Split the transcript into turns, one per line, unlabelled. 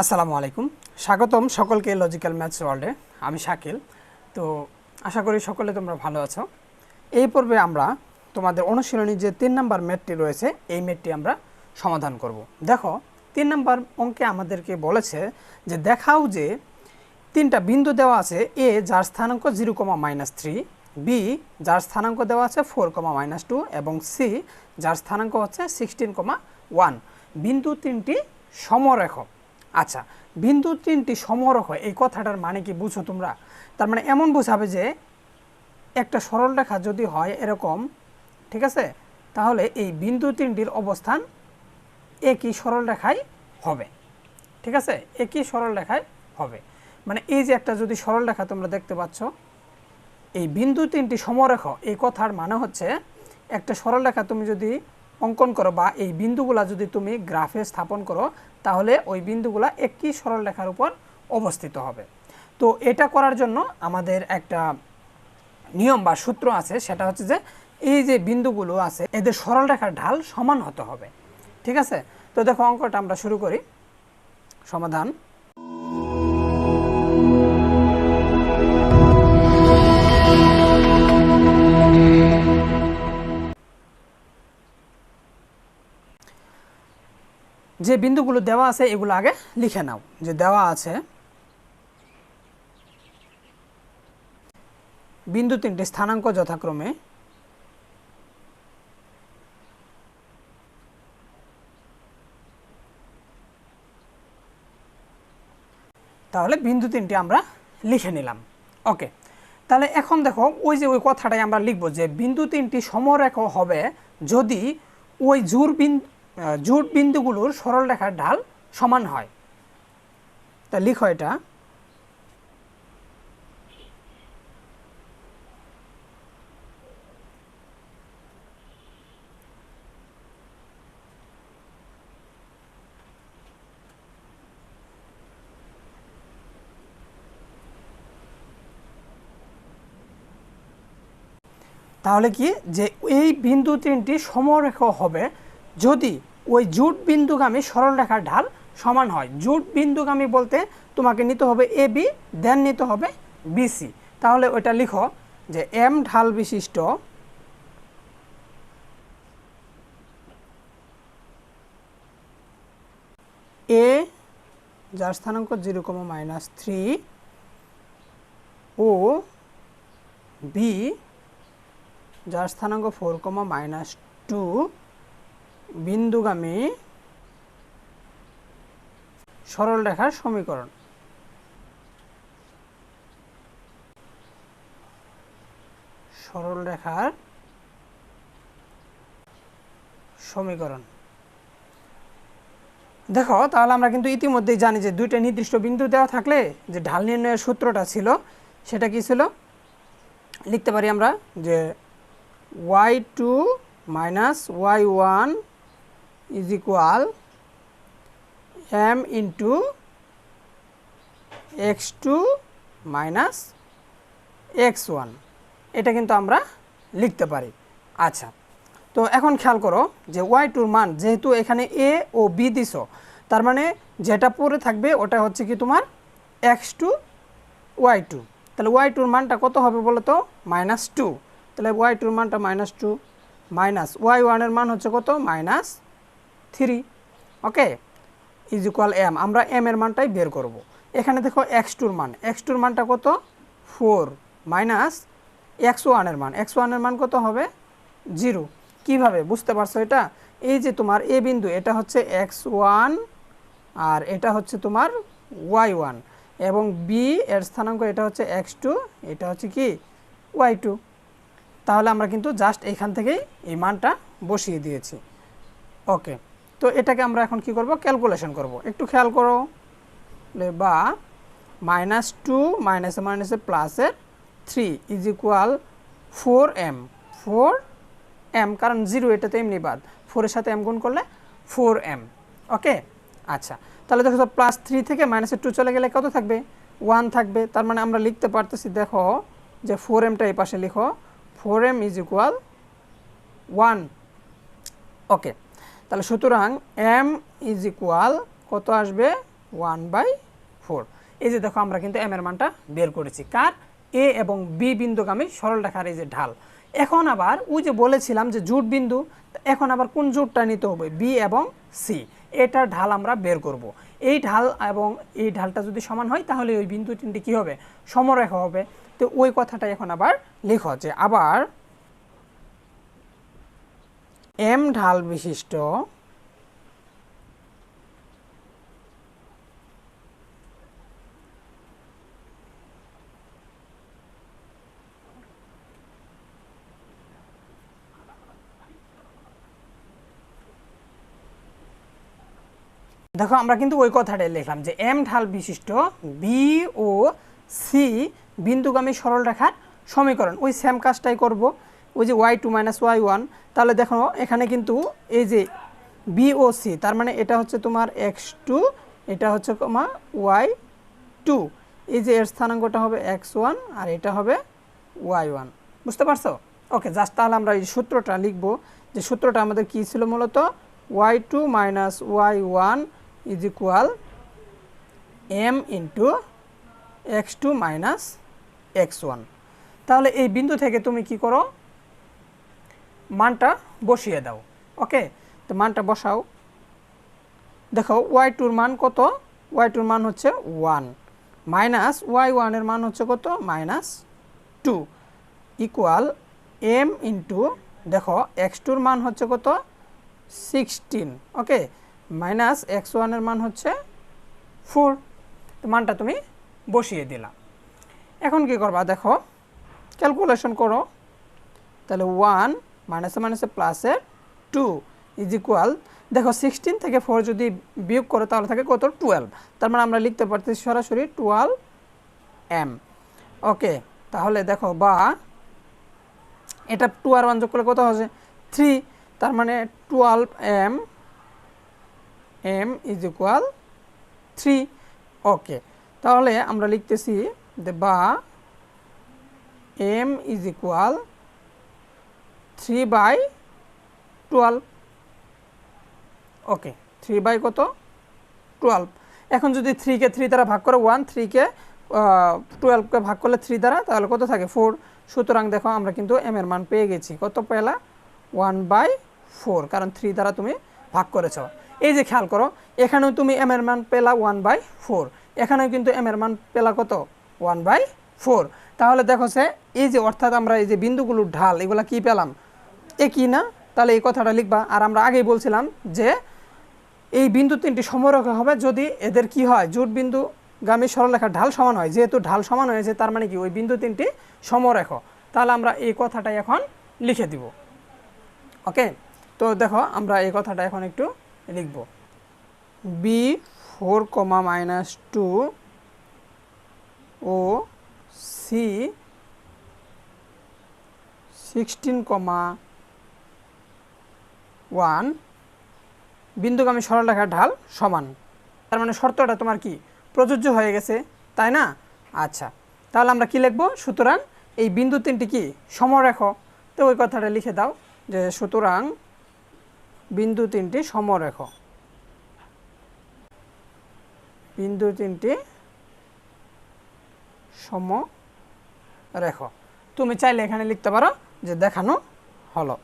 আসসালামু আলাইকুম। স্বাগতম সকলকে লজিক্যাল ম্যাথস ওয়ার্ল্ডে আমি শাকিল। তো আশা করি সকলে তোমরা ভালো আছো। এই পর্বে আমরা তোমাদের অনুশীলনী যে তিন নাম্বার ম্যাথটি রয়েছে, এই ম্যাথটি আমরা সমাধান করব। দেখো, তিন নাম্বার অঙ্কে আমাদেরকে বলেছে যে দেখাও যে তিনটা বিন্দু দেওয়া আছে এ যার স্থানাঙ্ক zero comma minus three B যার স্থানাঙ্ক দেওয়া আছে ফোর কমা মাইনাস টু, এবং সি যার স্থানাঙ্ক হচ্ছে সিক্সটিন কমা ওয়ান। বিন্দু তিনটি সমরেখ আচ্ছা বিন্দু তিনটি সমরেখ এই কথাটার মানে কি বুঝো তোমরা? তার মানে এমন বোঝাবে যে একটা সরল রেখা যদি হয় এরকম, ঠিক আছে? তাহলে এই বিন্দু তিনটির অবস্থান একই সরল রেখায় হবে, ঠিক আছে? একই সরল রেখায় হবে। মানে এই যে একটা যদি সরল রেখা তোমরা দেখতে পাচ্ছ, এই বিন্দু তিনটি সমরেখ এই কথার মানে হচ্ছে একটা সরল রেখা তুমি যদি অঙ্কন করো বা এই বিন্দুগুলা যদি তুমি গ্রাফে স্থাপন করো, তাহলে ওই বিন্দুগুলা একই সরল রেখার উপর অবস্থিত হবে। তো এটা করার জন্য আমাদের একটা নিয়ম বা সূত্র আছে, সেটা হচ্ছে যে এই যে বিন্দুগুলো আছে, এদের সরল রেখার ঢাল সমান হতে হবে। ঠিক আছে? তো দেখো অঙ্কটা আমরা শুরু করি। সমাধান। যে বিন্দুগুলো দেওয়া আছে, এগুলো আগে লিখে নাও। যে দেওয়া আছে বিন্দু তিনটে, স্থানাঙ্ক যথাক্রমে তাহলে বিন্দু তিনটি আমরা লিখে নিলাম। ওকে তাহলে এখন দেখো, ওই যে ওই কথাটাই আমরা লিখব যে বিন্দু তিনটি সমরেখ হবে যদি ওই জোর বিন্দু জোট বিন্দুগুলোর সরল রেখার ঢাল সমান হয়। তা লিখো এটা। তাহলে কি? যে এই বিন্দু তিনটি সমরেখ হবে যদি ওই জুট বিন্দুগামী সরলরেখার ঢাল সমান হয়, জুট বিন্দুগামী বলতে তোমাকে নিতে হবে এ বি দেন নিতে হবে বিসি তাহলে ওইটা লিখো যে এম ঢাল বিশিষ্ট এ যার স্থানাঙ্ক জিরো কমা মাইনাস থ্রি ও বি যার স্থানাঙ্ক ফোর কমা মাইনাস টু বিন্দুগামী সরল রেখার সমীকরণ। সরল রেখার সমীকরণ। দেখো, তাহলে আমরা কিন্তু ইতিমধ্যেই জানি যে দুইটা নির্দিষ্ট বিন্দু দেওয়া থাকলে যে ঢাল নির্ণয়ের সূত্রটা ছিল, সেটা কি ছিল? লিখতে পারি আমরা যে Y two minus Y one is equal M into X two minus X one এটা কিন্তু আমরা লিখতে পারি। আচ্ছা তো এখন খেয়াল করো যে ওয়াই টুর মান যেহেতু এখানে এ ও বি দিছ, তার মানে যেটা পরে থাকবে ওটা হচ্ছে কি তোমার এক্স টু ওয়াই টু তাহলে ওয়াই টুর মানটা কত হবে বলো তো মাইনাস টু তাহলে ওয়াই টুর মানটা মাইনাস টু মাইনাস ওয়াই ওয়ানের মান হচ্ছে কত? Minus three, okay? Is equal M আমরা এম এর মানটাই বের করব। এখানে দেখো এক্স টুর মান এক্স টুর মানটা কত? ফোর মাইনাস এক্স ওয়ানের মান। এক্স ওয়ানের মান কত হবে? জিরো কীভাবে? বুঝতে পারছ এটা? এই যে তোমার এ বিন্দু, এটা হচ্ছে এক্স ওয়ান আর এটা হচ্ছে তোমার ওয়াই ওয়ান এবং বি এর স্থানাঙ্ক এটা হচ্ছে এক্স টু এটা হচ্ছে কি? ওয়াই টু তাহলে আমরা কিন্তু জাস্ট এখান থেকেই এই মানটা বসিয়ে দিয়েছি। ওকে। তো এটাকে আমরা এখন কি করব? ক্যালকুলেশন করব। একটু খেয়াল করো বা মাইনাস টু মাইনাসে মাইনাসে প্লাসের three is equal four m four m কারণ জিরো এটা তো এমনি বাদ। ফোরের সাথে এম গুণ করলে ফোর এম ওকে আচ্ছা তাহলে দেখো তো প্লাস থ্রি থেকে মাইনাসের টু চলে গেলে কত থাকবে? ওয়ান থাকবে। তার মানে আমরা লিখতে পারতেছি, দেখো যে ফোর এমটা এই পাশে লিখো। Four m is equal one okay তাহলে সুতরাং এম ইজ ইকুয়াল কত আসবে? ওয়ান বাই ফোর এই যে দেখো, আমরা কিন্তু এম এর মানটা বের করেছি। কার? এ এবং বি বিন্দুগামী সরল রেখার এই যে ঢাল। এখন আবার ওই যে বলেছিলাম যে জুট বিন্দু এখন আবার কোন জুটটা নিতে হবে? বি এবং সি এটার ঢাল আমরা বের করব। এই ঢাল এবং এই ঢালটা যদি সমান হয়, তাহলে ওই বিন্দু তিনটি কী হবে? সমরেখা হবে। তো ওই কথাটা এখন আবার লেখো যে আবার এম ঢাল বিশিষ্ট। দেখো, আমরা কিন্তু ওই কথাটাই লিখলাম যে এম ঢাল বিশিষ্ট বি ও সি বিন্দুগামী সরল রেখার সমীকরণ। ওই সেম কাজটাই করব। ওই যে y two minus y one তাহলে দেখো এখানে কিন্তু এই যে বি ও সি তার মানে এটা হচ্ছে তোমার এক্স টু এটা হচ্ছে কমা ওয়াই টু এই যে এর স্থানাঙ্কটা হবে এক্স ওয়ান আর এটা হবে ওয়াই ওয়ান বুঝতে পারছ? ওকে জাস্ট তাহলে আমরা এই সূত্রটা লিখব যে সূত্রটা আমাদের কী ছিল মূলত? Y two minus y one is equal m into x two minus x one তাহলে এই বিন্দু থেকে তুমি কি করো? মানটা বসিয়ে দাও, ওকে? তো মানটা বসাও। দেখো ওয়াই টুর মান কত? ওয়াই টুর মান হচ্ছে ওয়ান মাইনাস ওয়াই ওয়ানের মান হচ্ছে কত? Minus two equal m into দেখো এক্স টুর মান হচ্ছে কত? সিক্সটিন ওকে? মাইনাস এক্স ওয়ানের মান হচ্ছে ফোর তো মানটা তুমি বসিয়ে দিলা। এখন কি করবা? দেখো ক্যালকুলেশন করো। তাহলে ওয়ান মাইনাসে মাইনাসে প্লাসের টু ইজ ইকুয়াল দেখো সিক্সটিন থেকে ফোর যদি বিয়োগ করো তাহলে থাকে কত? টুয়েলভ তার মানে আমরা লিখতে পারতেছি সরাসরি টুয়েলভ এম ওকে তাহলে দেখো বা এটা টু আর ওয়ান যোগ করলে কত হচ্ছে থ্রি তার মানে twelve m m is equal three okay তাহলে আমরা লিখতেছি বা m is equal three by twelve okay three by কত? টুয়েলভ এখন যদি থ্রিকে থ্রি দ্বারা ভাগ করে ওয়ান থ্রিকে টুয়েলভকে ভাগ করলে থ্রি দ্বারা, তাহলে কত থাকে? ফোর সুতরাং দেখো আমরা কিন্তু এম এর মান পেয়ে গেছি। কত পেলা? ওয়ান বাই ফোর কারণ থ্রি দ্বারা তুমি ভাগ করেছ। এই যে খেয়াল করো, এখানেও তুমি এম এর মান পেলা ওয়ান বাই ফোর এখানেও কিন্তু এম এর মান পেলা কত? ওয়ান বাই ফোর তাহলে দেখো সে, এই যে অর্থাৎ আমরা এই যে বিন্দুগুলোর ঢাল, এগুলা কি পেলাম? একই না? তাহলে এই কথাটা লিখবা। আর আমরা আগেই বলছিলাম যে এই বিন্দু তিনটি সমরেখা হবে যদি এদের কি হয়? জোট বিন্দু গামী সরলরেখার ঢাল সমান হয়। যেহেতু ঢাল সমান হয়েছে, তার মানে কি? ওই বিন্দু তিনটি সমরেখ। তাহলে আমরা এই কথাটাই এখন লিখে দিব। ওকে? তো দেখো, আমরা এই কথাটা এখন একটু লিখব। B four comma minus two ও সি সিক্সটিন কমা ওয়ান, বিন্দুগামী সরলরেখার ঢাল সমান। তার মানে শর্তটা তোমার কি? প্রযোজ্য হয়ে গেছে, তাই না? আচ্ছা তাহলে আমরা কি লিখব? সুতরাং এই বিন্দু তিনটি কি? সমরেখ। তো ওই কথাটা লিখে দাও যে সুতরাং বিন্দু তিনটি সমরেখ। বিন্দু তিনটি সমরেখ। তুমি চাইলে এখানে লিখতে পারো যে দেখানো হলো।